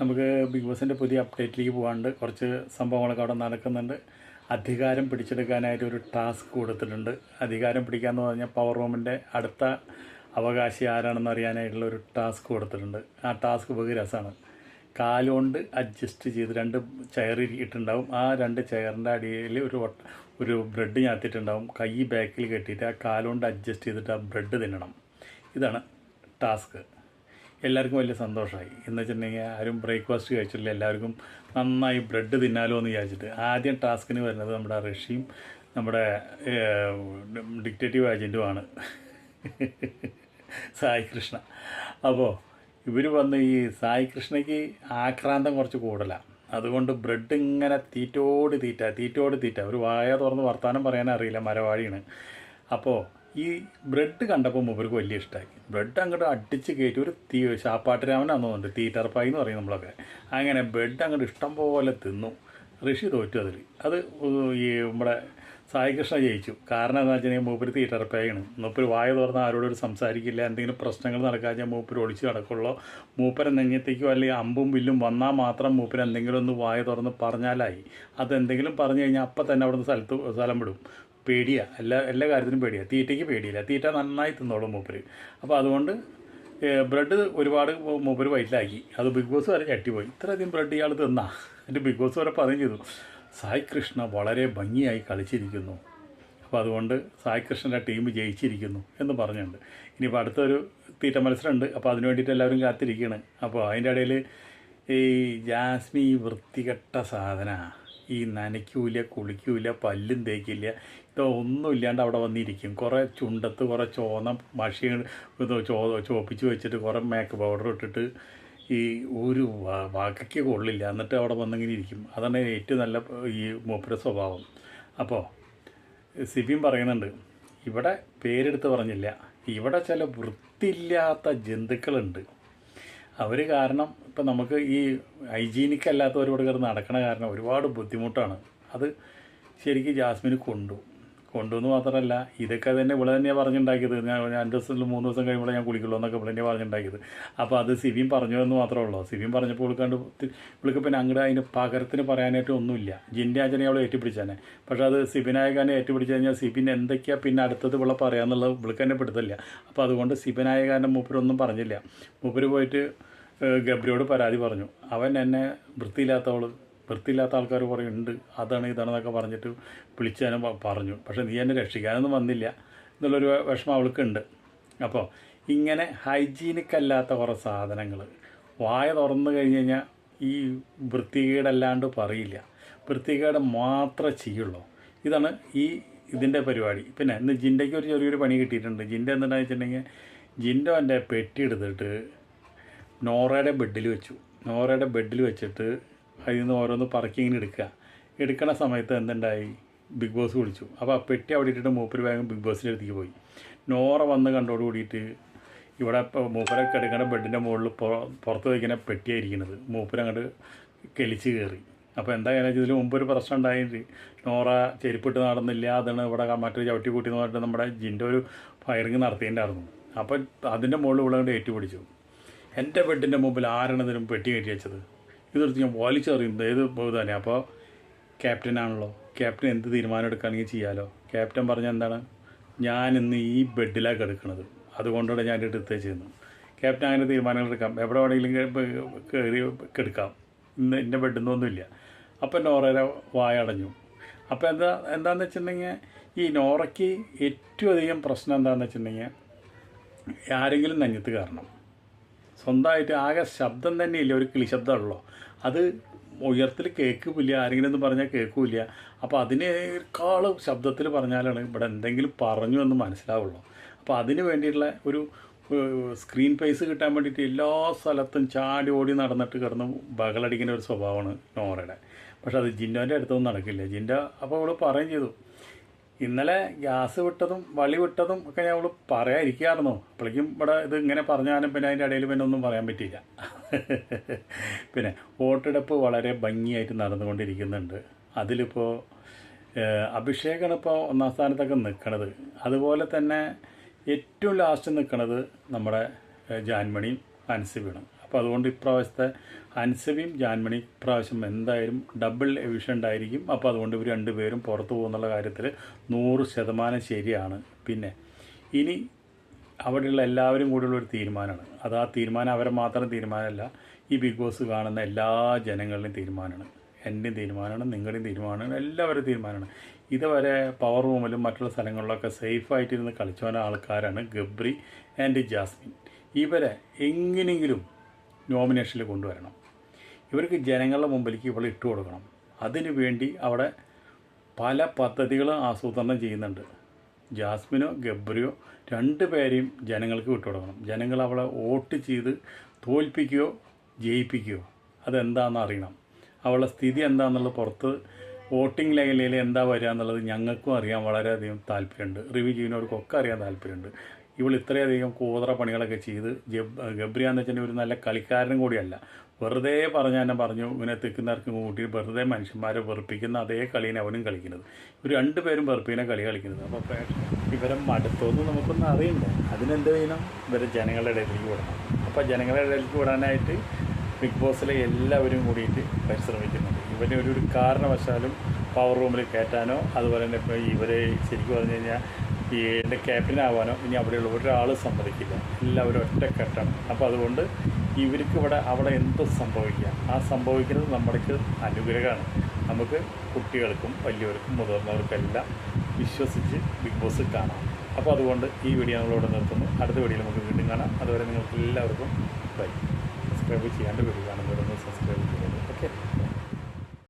നമുക്ക് ബിഗ് ബോസിന്റെ പുതിയ അപ്ഡേറ്റിലേക്ക് പോകാണ്ട് കുറച്ച് സംഭവങ്ങളൊക്കെ അവിടെ നടക്കുന്നുണ്ട്. അധികാരം പിടിച്ചെടുക്കാനായിട്ട് ഒരു ടാസ്ക് കൊടുത്തിട്ടുണ്ട്. അധികാരം പിടിക്കാന്ന് പറഞ്ഞാൽ പവർ റൂമിന്റെ അടുത്ത അവകാശി ആരാണെന്ന് അറിയാനായിട്ടുള്ള ഒരു ടാസ്ക് കൊടുത്തിട്ടുണ്ട്. ആ ടാസ്ക് ബഹു രസമാണ്. കാലുകൊണ്ട് അഡ്ജസ്റ്റ് ചെയ്ത് രണ്ട് ചെയർ ഇട്ടുണ്ടാവും ആ രണ്ട് ചെയറിന്റെ അടിയിൽ ഒരു ഒരു ബ്രെഡ് ഞാത്തിട്ടുണ്ടാവും കൈ ബാക്കിൽ കെട്ടിയിട്ട് ആ കാലുകൊണ്ട് അഡ്ജസ്റ്റ് ചെയ്തിട്ട് ആ ബ്രെഡ് തിന്നണം. ഇതാണ് ടാസ്ക് എല്ലാവർക്കും വലിയ സന്തോഷമായി. എന്ന് വെച്ചിട്ടുണ്ടെങ്കിൽ ആരും ബ്രേക്ക്ഫാസ്റ്റ് കഴിച്ചില്ല എല്ലാവർക്കും നന്നായി ബ്രെഡ് തിന്നാലോ എന്ന് വിചാരിച്ചിട്ട് ആദ്യം ടാസ്കിന് വരുന്നത് നമ്മുടെ റഷ്യയും നമ്മുടെ ഡിക്റ്റേറ്റീവ് ഏജന്റുമാണ് സായി കൃഷ്ണ. അപ്പോൾ ഇവർ വന്ന് ഈ സായി കൃഷ്ണയ്ക്ക് ആക്രാന്തം കുറച്ച് കൂടുതലാണ് അതുകൊണ്ട് ബ്രെഡ് ഇങ്ങനെ തീറ്റോട് തീറ്റ തീറ്റോട് തീറ്റ. ഒരു വായ തുറന്ന് വർത്താനം പറയാൻ അറിയില്ല മരവാഴിയാണ് അപ്പോൾ ഈ ബ്രെഡ് കണ്ടപ്പോൾ മൂപ്പർക്ക് വലിയ ഇഷ്ടമായി ബ്രെഡ് അങ്ങോട്ട് അടിച്ച് കയറ്റി ഒരു തീ ശാപ്പാട്ടുരാമനാന്ന് തോന്നുന്നുണ്ട് തീറ്റർപ്പായി എന്ന് പറയും നമ്മളൊക്കെ. അങ്ങനെ ബ്രെഡ് അങ്ങോട്ട് ഇഷ്ടം പോലെ തിന്നു. ഋഷി തോറ്റു അതിൽ. അത് ഈ നമ്മുടെ സായികൃഷ്ണ ജയിച്ചു. കാരണം എന്താ ഞാൻ മൂപ്പര് തീറ്ററപ്പായാണ് മൂപ്പര് വായ തുറന്ന് ആരോടും സംസാരിക്കില്ല. എന്തെങ്കിലും പ്രശ്നങ്ങൾ നടക്കാൻ ഞാൻ മൂപ്പര് ഒളിച്ച് നടക്കുള്ളൂ. മൂപ്പര നെഞ്ഞത്തേക്കോ അല്ലെങ്കിൽ അമ്പും വില്ലും വന്നാൽ മാത്രം മൂപ്പര് എന്തെങ്കിലും ഒന്ന് വായ തുറന്ന് പറഞ്ഞാലായി. അതെന്തെങ്കിലും പറഞ്ഞു കഴിഞ്ഞാൽ അപ്പം തന്നെ അവിടുന്ന് സ്ഥലത്ത് സ്ഥലം വിടും. പേടിയാ. എല്ലാ എല്ലാ കാര്യത്തിനും പേടിയാ. തീറ്റയ്ക്ക് പേടിയില്ല. തീറ്റ നന്നായി തിന്നോളും മൂപ്പര്. അപ്പോൾ അതുകൊണ്ട് ബ്രെഡ് ഒരുപാട് മൂപ്പര് വയറ്റിലാക്കി അത് ബിഗ് ബോസ് വരെ ചട്ടിപ്പോയി ഇത്രയധികം ബ്രെഡ് ഇയാൾ തിന്നാ. എന്നിട്ട് ബിഗ് ബോസ് വരെ പറയും ചെയ്തു. സായി കൃഷ്ണ വളരെ ഭംഗിയായി കളിച്ചിരിക്കുന്നു. അപ്പോൾ അതുകൊണ്ട് സായി കൃഷ്ണന്റെ ടീം ജയിച്ചിരിക്കുന്നു എന്ന് പറഞ്ഞിട്ടുണ്ട്. ഇനിയിപ്പോൾ അടുത്തൊരു തീറ്റ മത്സരമുണ്ട്. അപ്പോൾ അതിന് വേണ്ടിയിട്ട് എല്ലാവരും കാത്തിരിക്കുകയാണ് അപ്പോൾ അതിന്റെ ഇടയിൽ ഈ ജാസ്മി വൃത്തികെട്ട സാധന. ഈ നനയ്ക്കൂല കുളിക്കൂല പല്ലും തേക്കില്ല ഇതോ ഒന്നും ഇല്ലാണ്ട് അവിടെ വന്നിരിക്കും. കുറേ ചുണ്ടത്ത് കുറേ ചോന്ന മഷി ചോ ചോപ്പിച്ച് വെച്ചിട്ട് കുറേ മേക്ക് പൗഡർ ഇട്ടിട്ട് ഈ ഒരു വാക്കയ്ക്ക് കൊള്ളില്ല. എന്നിട്ട് അവിടെ വന്നിങ്ങനെ ഇരിക്കും. അതാണ് ഏറ്റവും നല്ല ഈ മൂപ്പര സ്വഭാവം. അപ്പോൾ സിബിൻ പറയുന്നുണ്ട് ഇവിടെ പേരെടുത്ത് പറഞ്ഞില്ല. ഇവിടെ ചില വൃത്തിയില്ലാത്ത ജന്തുക്കളുണ്ട്. അവർ കാരണം ഇപ്പം നമുക്ക് ഈ ഹൈജീനിക് അല്ലാത്തവരോട് കിടന്ന് നടക്കണ കാരണം ഒരുപാട് ബുദ്ധിമുട്ടാണ്. അത് ശരിക്കും ജാസ്മിന് കൊണ്ടു. കൊണ്ടുവന്ന് മാത്രമല്ല ഇതൊക്കെ തന്നെ ഇവിടെ തന്നെയാണ് പറഞ്ഞുണ്ടാക്കിയത്. ഞാൻ രണ്ട് ദിവസത്തിൽ മൂന്ന് ദിവസം കഴിയുമ്പോൾ ഞാൻ കുളിക്കുള്ളൂ എന്നൊക്കെ ഇവിടെ തന്നെയാണ് പറഞ്ഞുണ്ടാക്കിയത്. അപ്പോൾ അത് സിവിയും പറഞ്ഞു എന്ന് മാത്രമേ ഉള്ളൂ. സിവിയും പറഞ്ഞപ്പോൾ വിളിക്കാണ്ട് ഇവൾക്ക് പിന്നെ അങ്ങോട്ട് അതിന് പകരത്തിന് പറയാനായിട്ട് ഒന്നുമില്ല. ജിന്റെ ആചനെ അവൾ ഏറ്റുപിടിച്ചാനെ. പക്ഷേ അത് സിബിനായകനെ ഏറ്റുപിടിച്ചു കഴിഞ്ഞാൽ സിബിൻ എന്തൊക്കെയാണ് പിന്നെ അടുത്തത് ഇവിടെ പറയാന്നുള്ളത് ഇവൾക്ക് തന്നെ പിടുത്തില്ല. അപ്പോൾ അതുകൊണ്ട് സിബിനായകാരന്റെ മൂപ്പരൊന്നും പറഞ്ഞില്ല. മൂപ്പര് പോയിട്ട് ഗബ്രിയോട് പരാതി പറഞ്ഞു. അവൻ എന്നെ വൃത്തിയില്ലാത്തവൾ വൃത്തിയില്ലാത്ത ആൾക്കാർ കുറേ ഉണ്ട്. അതാണ് ഇതാണെന്നൊക്കെ പറഞ്ഞിട്ട് വിളിച്ചാലും പറഞ്ഞു. പക്ഷേ നീ എന്നെ രക്ഷിക്കാനൊന്നും വന്നില്ല. എന്നുള്ളൊരു വിഷമം അവൾക്കുണ്ട്. അപ്പോൾ ഇങ്ങനെ ഹൈജീനിക് അല്ലാത്ത കുറേ സാധനങ്ങൾ വായ തുറന്നു കഴിഞ്ഞ് കഴിഞ്ഞാൽ ഈ വൃത്തികേടല്ലാണ്ട് പറയില്ല. വൃത്തികേട് മാത്രമേ ചെയ്യുള്ളൂ. ഇതാണ് ഈ ഇതിന്റെ പരിപാടി. പിന്നെ ഇന്ന് ജിന്റയ്ക്ക് ഒരു ചെറിയൊരു പണി കിട്ടിയിട്ടുണ്ട്. ജിന്റെ എന്താണെന്ന് വെച്ചിട്ടുണ്ടെങ്കിൽ ജിന്റെ എന്റെ പെട്ടി എടുത്തിട്ട് നോറയുടെ ബെഡിൽ വെച്ചു. നോറയുടെ ബെഡിൽ വെച്ചിട്ട് അതിൽ നിന്ന് ഓരോന്ന് പറക്കി ഇങ്ങനെ എടുക്കുക. എടുക്കണ സമയത്ത് എന്തുണ്ടായി? ബിഗ് ബോസ് വിളിച്ചു. അപ്പോൾ ആ പെട്ടി അവിടെ ഇട്ടിട്ട് മൂപ്പര് വേഗം ബിഗ് ബോസിന്റെ അടുത്തേക്ക് പോയി. നോറ വന്ന് കണ്ടോട് കൂടിയിട്ട് ഇവിടെ ഇപ്പോൾ മൂപ്പരൊക്കെ എടുക്കുന്ന ബെഡിന്റെ മുകളിൽ പുറ- പുറത്ത് വയ്ക്കുന്ന പെട്ടിയായിരിക്കുന്നത് മൂപ്പര് അങ്ങോട്ട് കെളിച്ച് കയറി അപ്പോൾ എന്താ കാര്യം ഇതിന് മുമ്പ് ഒരു പ്രശ്നം ഉണ്ടായിട്ട് നോറ ചെരുപ്പിട്ട് നടന്നില്ല. അതാണ് ഇവിടെ മറ്റൊരു ചവിട്ടി കൂട്ടി എന്ന് പറഞ്ഞിട്ട് നമ്മുടെ ജിന്റെ ഒരു ഫയറിങ് നടത്തിയിട്ടുണ്ടായിരുന്നു. അപ്പോൾ അതിന്റെ മുകളിൽ ഇവിടെ കൊണ്ട് ഏറ്റുപിടിച്ചു. എന്റെ ബെഡിന്റെ മുമ്പിൽ ആരാണ് ഇതിനും പെട്ടി കയറ്റി വെച്ചത്? ഇതെടുത്ത് ഞാൻ വലിച്ചെറിയുന്നത്. ഏത് തന്നെ അപ്പോൾ ക്യാപ്റ്റനാണല്ലോ ക്യാപ്റ്റൻ എന്ത് തീരുമാനം എടുക്കുകയാണെങ്കിൽ ചെയ്യാലോ. ക്യാപ്റ്റൻ പറഞ്ഞ എന്താണ്? ഞാൻ ഇന്ന് ഈ ബെഡിലാണ് കിടക്കുന്നത് അതുകൊണ്ടാണ് ഞാൻ എടുത്തേ ചെയ്യുന്നത്. ക്യാപ്റ്റൻ അങ്ങനെ തീരുമാനങ്ങൾ എടുക്കാം. എവിടെ വേണമെങ്കിലും കയറി കിടക്കാം ഇന്ന് എന്റെ ബെഡിൽ നിന്നൊന്നുമില്ല അപ്പം വായ അടഞ്ഞു. അപ്പോൾ എന്താ എന്താണെന്ന് വെച്ചിട്ടുണ്ടെങ്കിൽ ഈ നോറയ്ക്ക് ഏറ്റവും അധികം പ്രശ്നം എന്താണെന്ന് വെച്ചിട്ടുണ്ടെങ്കിൽ ആരെങ്കിലും നഞ്ഞത്ത് കയറണം. സ്വന്തമായിട്ട് ആകെ ശബ്ദം തന്നെയില്ല? ഒരു കിളി ശബ്ദമുള്ളൂ അത് ഉയർത്തിൽ കേൾക്കില്ല ആരെങ്കിലും എന്ന് പറഞ്ഞാൽ കേൾക്കില്ല. അപ്പോൾ അതിനേക്കാളും ശബ്ദത്തിൽ പറഞ്ഞാലാണ് ഇവിടെ എന്തെങ്കിലും പറഞ്ഞു എന്ന് മനസ്സിലാവുള്ളൂ. അപ്പോൾ അതിന് വേണ്ടിയിട്ടുള്ള ഒരു സ്ക്രീൻ പേസ് കിട്ടാൻ വേണ്ടിയിട്ട് എല്ലാ സ്ഥലത്തും ചാടി ഓടി നടന്നിട്ട് കിടന്ന് ബഹളടിക്കുന്ന ഒരു സ്വഭാവമാണ് നോറയുടെ. പക്ഷെ അത് ജിൻഡോന്റെ അടുത്തൊന്നും നടക്കില്ല. ജിന്റെ അപ്പോൾ അവൾ പറയും ചെയ്തു. ഇന്നലെ ഗ്യാസ് വിട്ടതും വളി വിട്ടതും ഒക്കെ അവൾ പറയാതിരിക്കുകയായിരുന്നു. അപ്പോഴേക്കും ഇവിടെ ഇത് ഇങ്ങനെ പറഞ്ഞാലും പിന്നെ അതിന്റെ ഇടയിൽ പിന്നെ ഒന്നും പറയാൻ പറ്റിയില്ല. പിന്നെ വോട്ടെടുപ്പ് വളരെ ഭംഗിയായിട്ട് നടന്നുകൊണ്ടിരിക്കുന്നുണ്ട്. അതിലിപ്പോൾ അഭിഷേകാണ് ഇപ്പോൾ ഒന്നാം സ്ഥാനത്തൊക്കെ നിൽക്കണത് അതുപോലെ തന്നെ ഏറ്റവും ലാസ്റ്റ് നിൽക്കണത് നമ്മുടെ ജാൻമണിയും അൻസിബിയാണ്. അപ്പോൾ അതുകൊണ്ട് ഇപ്രാവശ്യത്തെ ഹൻസബിയും ജാൻമണി ഇപ്രാവശ്യം എന്തായാലും ഡബിൾ എവിഷന്റ് ആയിരിക്കും. അപ്പോൾ അതുകൊണ്ട് ഇവർ രണ്ടുപേരും പുറത്തു പോകുന്നുള്ള കാര്യത്തിൽ നൂറ് ശതമാനം ശരിയാണ്. പിന്നെ ഇനി അവിടെയുള്ള എല്ലാവരും കൂടിയുള്ള ഒരു തീരുമാനമാണ്. അത് ആ തീരുമാനം അവരെ മാത്രം തീരുമാനമല്ല ഈ ബിഗ് ബോസ് കാണുന്ന എല്ലാ ജനങ്ങളുടെയും തീരുമാനമാണ്. എന്റെയും തീരുമാനമാണ് നിങ്ങളുടെയും തീരുമാനമാണ് എല്ലാവരുടെയും തീരുമാനമാണ്. ഇതുവരെ പവർ റൂമിലും മറ്റുള്ള സ്ഥലങ്ങളിലൊക്കെ സേഫായിട്ടിരുന്ന് കളിച്ചു പോകുന്ന ആൾക്കാരാണ് ഗബ്രി ആൻഡ് ജാസ്മിൻ. ഇവരെ എങ്ങനെയെങ്കിലും നോമിനേഷനിൽ കൊണ്ടുവരണം. ഇവർക്ക് ജനങ്ങളുടെ മുമ്പിലേക്ക് ഇവളെ ഇട്ട് കൊടുക്കണം. അതിനു വേണ്ടി അവിടെ പല പദ്ധതികളും ആസൂത്രണം ചെയ്യുന്നുണ്ട്. ജാസ്മിനോ ഗബ്രിയോ രണ്ട് പേരെയും ജനങ്ങൾക്ക് വിട്ടു കൊടുക്കണം. ജനങ്ങൾ അവളെ വോട്ട് ചെയ്ത് തോൽപ്പിക്കുകയോ ജയിപ്പിക്കുകയോ അതെന്താണെന്ന് അറിയണം. അവളുടെ സ്ഥിതി എന്താണെന്നുള്ളത് പുറത്ത് വോട്ടിംഗ് ലേഖലയിൽ എന്താ വരിക എന്നുള്ളത് ഞങ്ങൾക്കും അറിയാൻ വളരെയധികം താല്പര്യമുണ്ട്. റിവ്യൂ ചെയ്യുന്നവർക്കൊക്കെ അറിയാൻ താല്പര്യമുണ്ട്. ഇവൾ ഇത്രയധികം കൂതറ പണികളൊക്കെ ചെയ്ത് ജബ് ഗബ്രിയാന്ന് വെച്ചാൽ ഒരു നല്ല കളിക്കാരനും കൂടിയല്ല. വെറുതെ പറഞ്ഞു തന്നെ പറഞ്ഞു ഇങ്ങനെ തെക്കുന്നവർക്ക് കൂട്ടി വെറുതെ മനുഷ്യന്മാരെ വെറുപ്പിക്കുന്ന അതേ കളിയാണ് അവനും കളിക്കുന്നത്. ഇവർ രണ്ടുപേരും വെറുപ്പിനെ കളി കളിക്കുന്നത്. അപ്പോൾ പ്രേക്ഷകർ ഇവരെ മടുത്തോന്ന് നമുക്കൊന്നും അറിയില്ല അതിനെന്ത് ചെയ്യണം ഇവരെ ജനങ്ങളുടെ ഇടയിലേക്ക് വിടണം. അപ്പോൾ ജനങ്ങളുടെ ഇടയിലേക്ക് വിടാനായിട്ട് ബിഗ് ബോസിലെ എല്ലാവരും കൂടിയിട്ട് പരിശ്രമിക്കുന്നുണ്ട്. ഇവനെ ഒരു കാരണവശാലും പവർ റൂമിൽ കയറ്റാനോ അതുപോലെ തന്നെ ഇവരെ ശരിക്കും പറഞ്ഞു കഴിഞ്ഞാൽ ഈ എന്റെ ക്യാപ്റ്റനാവാനോ ഇനി അവിടെയുള്ള ഒരാൾ സമ്മതിക്കില്ല. എല്ലാവരും ഒറ്റക്കെട്ടാണ്. അപ്പോൾ അതുകൊണ്ട് ഇവർക്ക് ഇവിടെ അവിടെ എന്ത് സംഭവിക്കുക ആ സംഭവിക്കുന്നത് നമ്മൾക്ക് അനുഗ്രഹമാണ്. നമുക്ക് കുട്ടികൾക്കും വലിയവർക്കും മുതിർന്നവർക്കെല്ലാം വിശ്വസിച്ച് ബിഗ് ബോസ് കാണാം. അപ്പോൾ അതുകൊണ്ട് ഈ വീഡിയോ നമ്മളിവിടെ നിർത്തുന്നു. അടുത്ത വീഡിയോയിൽ നമുക്ക് വീണ്ടും കാണാം. അതുവരെ നിങ്ങൾക്ക് എല്ലാവർക്കും ബൈ. സബ്സ്ക്രൈബ് ചെയ്യാണ്ട് വീഡിയോ കാണുന്നവരൊന്ന് സബ്സ്ക്രൈബ് ചെയ്യുന്നത് ഓക്കെ?